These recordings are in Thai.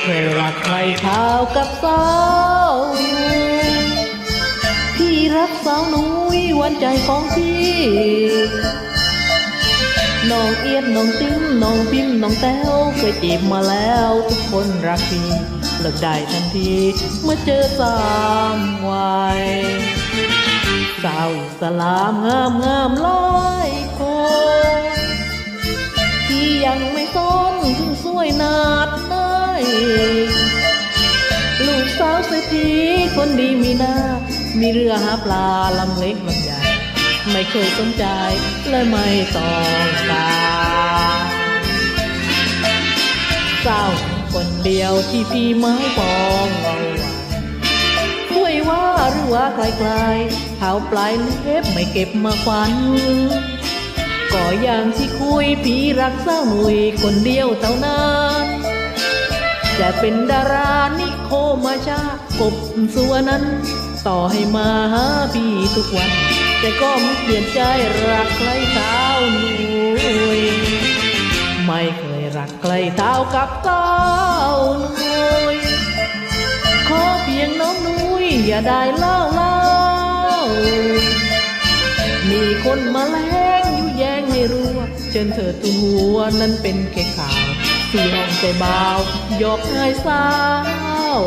เคยรักใครเท่ากับสาวพี่รักสาวนุ้ยวันใจของพี่น้องเอียดน้องติ้มน้องพิมน้องแต้วเคยจีบมาแล้วทุกคนรักพี่เลิกได้ทันทีเมื่อเจอสามวัยสาวอิสลามงามงามร้อยคน ษฐีคนดีมีหน้า มีเรือหาปลาลำเล็กลำใหญ่ ไม่เคยสนใจและไม่ต้องการเศร้าคนเดียวที่พี่ไม้ปองเอาไว้ด้วยว่าหรือว่าไกลๆเท้าปลายเล็บไม่เก็บมาควันก็อย่างที่คุยพี่รักเศร้าหนุ่ยคนเดียวเท่านั้น จะเป็นดารานิโคมาชากบสัวนั้น ต่อให้มาหาพี่ทุกวัน แต่ก็ไม่เปลี่ยนใจรักใครเท้าหนุ่ยไม่เคยรักใครเท้ากับเท้าหนุ่ยขอเพียงน้องหนุ่ยอย่าได้เล่าเล่ามีคนมาแล้งยุแยงให้รู้ว่าเชิญเธอตุนหัวนั้นเป็นแค่ข่าว สี่ห้องใจเบายกให้สาว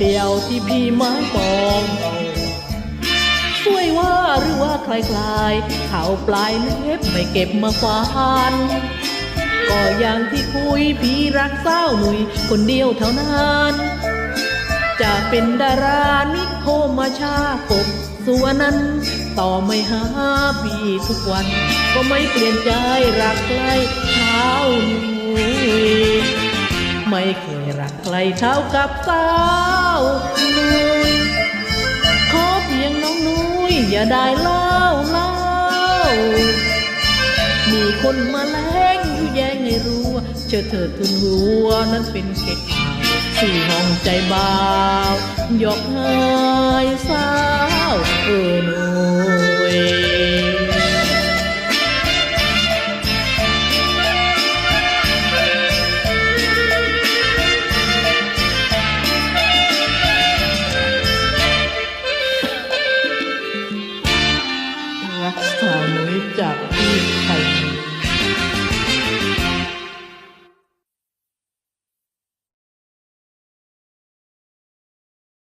เดียวที่พี่ไม้ปองเอาช่วยว่าหรือว่าคลายคลายๆเขาปลายเล็บไม่เก็บมาฟานก็อย่างที่คุยพี่รักเศร้าหนุ่ยคนเดียวเท่านั้น จะเป็นดารานิโคมาชากบสัวนั้น ต่อไม่หาพี่ทุกวัน ก็ไม่เปลี่ยนใจรักใครเท้าหนุ่ย ไม่เคยรักใครเท่ากับสาวนุ้ยขอเพียงน้องนุ้ยอย่าได้เล่าเล่ามีคนมาแล้งอยู่แยงให้รู้เจอเธอทุนหัวนั้นเป็นแค่ข่าสี่ห้องใจเบาวยกให้สาวเออหนู